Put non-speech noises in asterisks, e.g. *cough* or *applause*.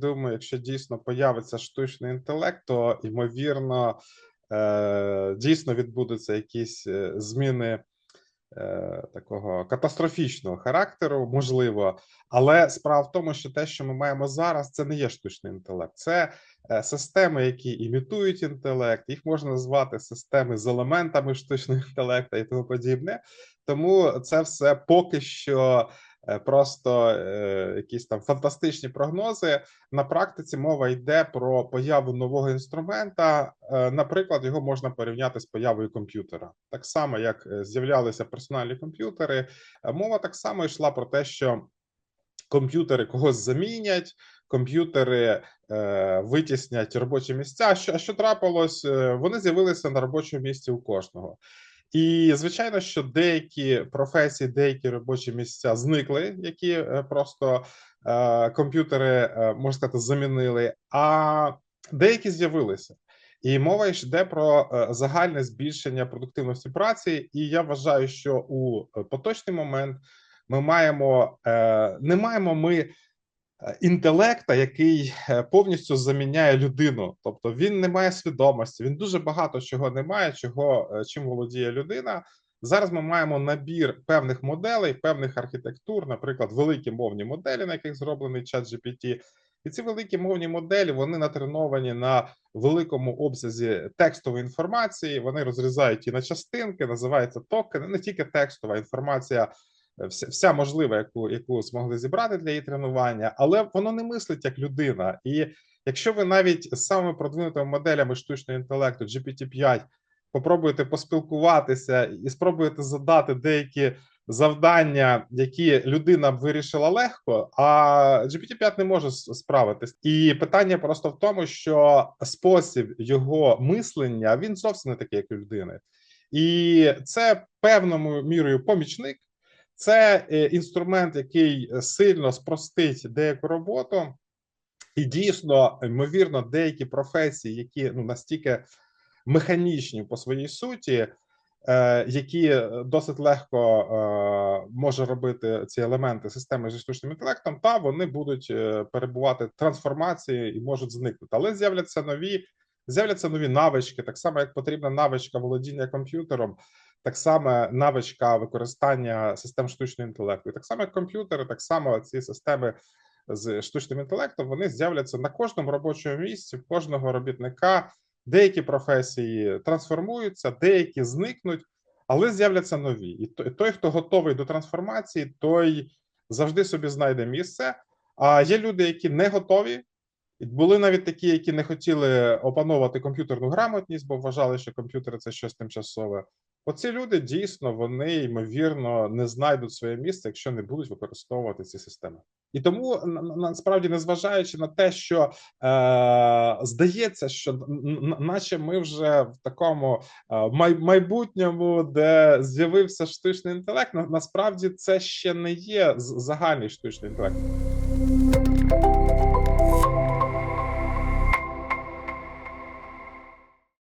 Думаю, якщо дійсно появиться штучний інтелект, то ймовірно, е, дійсно відбудуться якісь е, зміни е, такого катастрофічного характеру, можливо. Але справа в тому, що те, що ми маємо зараз, це не є штучний інтелект. Це системи, які імітують інтелект. Їх можна назвати системи з елементами штучного *laughs* інтелекту і тому подібне. Тому це все поки що. Е, Просто е, якісь там фантастичні прогнози. На практиці мова йде про появу нового інструмента. Е, Наприклад, його можна порівняти з появою комп'ютера. Так само, як з'являлися персональні комп'ютери, мова так само йшла про те, що комп'ютери когось замінять, комп'ютери е, витіснять робочі місця. Що, що трапилось? Вони з'явилися на робочому місці у кожного. І звичайно, що деякі професії, деякі робочі місця зникли, які е, просто е, комп'ютери е, можна сказати замінили, а деякі з'явилися. І мова йде про е, загальне збільшення продуктивності праці. І я вважаю, що у поточний момент ми маємо е, не маємо ми інтелекта, який е, повністю заміняє людину. Тобто він не має свідомості, він дуже багато чого не має, чого е, чим володіє людина. Зараз ми маємо набір певних моделей, певних архітектур, наприклад, великі мовні моделі, на яких зроблений чат GPT. І ці великі мовні моделі вони натреновані на великому обсязі текстової інформації. Вони розрізають її на частинки, називаються токени. Не тільки текстова інформація, е, вся, вся можлива, яку яку змогли зібрати для її тренування, але воно не мислить як людина. І якщо ви навіть з самими продвинутими моделями штучного інтелекту GPT-5 попробуєте поспілкуватися і спробуєте задати деякі завдання, які людина б вирішила легко, а GPT-5 не може справитись. І питання просто в тому, що спосіб його мислення він зовсім не такий, як у людини, і це певною мірою помічник. Це е, інструмент, який сильно спростить деяку роботу, і дійсно, ймовірно, деякі професії, які ну настільки механічні по своїй суті, е, які досить легко е, може робити ці елементи системи зі штучним інтелектом, та вони будуть перебувати трансформації і можуть зникнути. Але з'являться нові, з'являться нові навички, так само як потрібна навичка володіння комп'ютером. Так само навичка використання систем штучного інтелекту, і так само комп'ютери, так само ці системи з штучним інтелектом вони з'являться на кожному робочому місці, в кожного робітника. Деякі професії трансформуються, деякі зникнуть, але з'являться нові. І той- хто готовий до трансформації, той завжди собі знайде місце. А є люди, які не готові. Були навіть такі, які не хотіли опановувати комп'ютерну грамотність, бо вважали, що комп'ютери це щось тимчасове. Оці люди дійсно вони ймовірно не знайдуть своє місце, якщо не будуть використовувати ці системи. І тому на- на- насправді, незважаючи на те, що е, здається, що наче ми вже в такому е, май- майбутньому, де з'явився штучний інтелект, на- насправді це ще не є загальний штучний інтелект.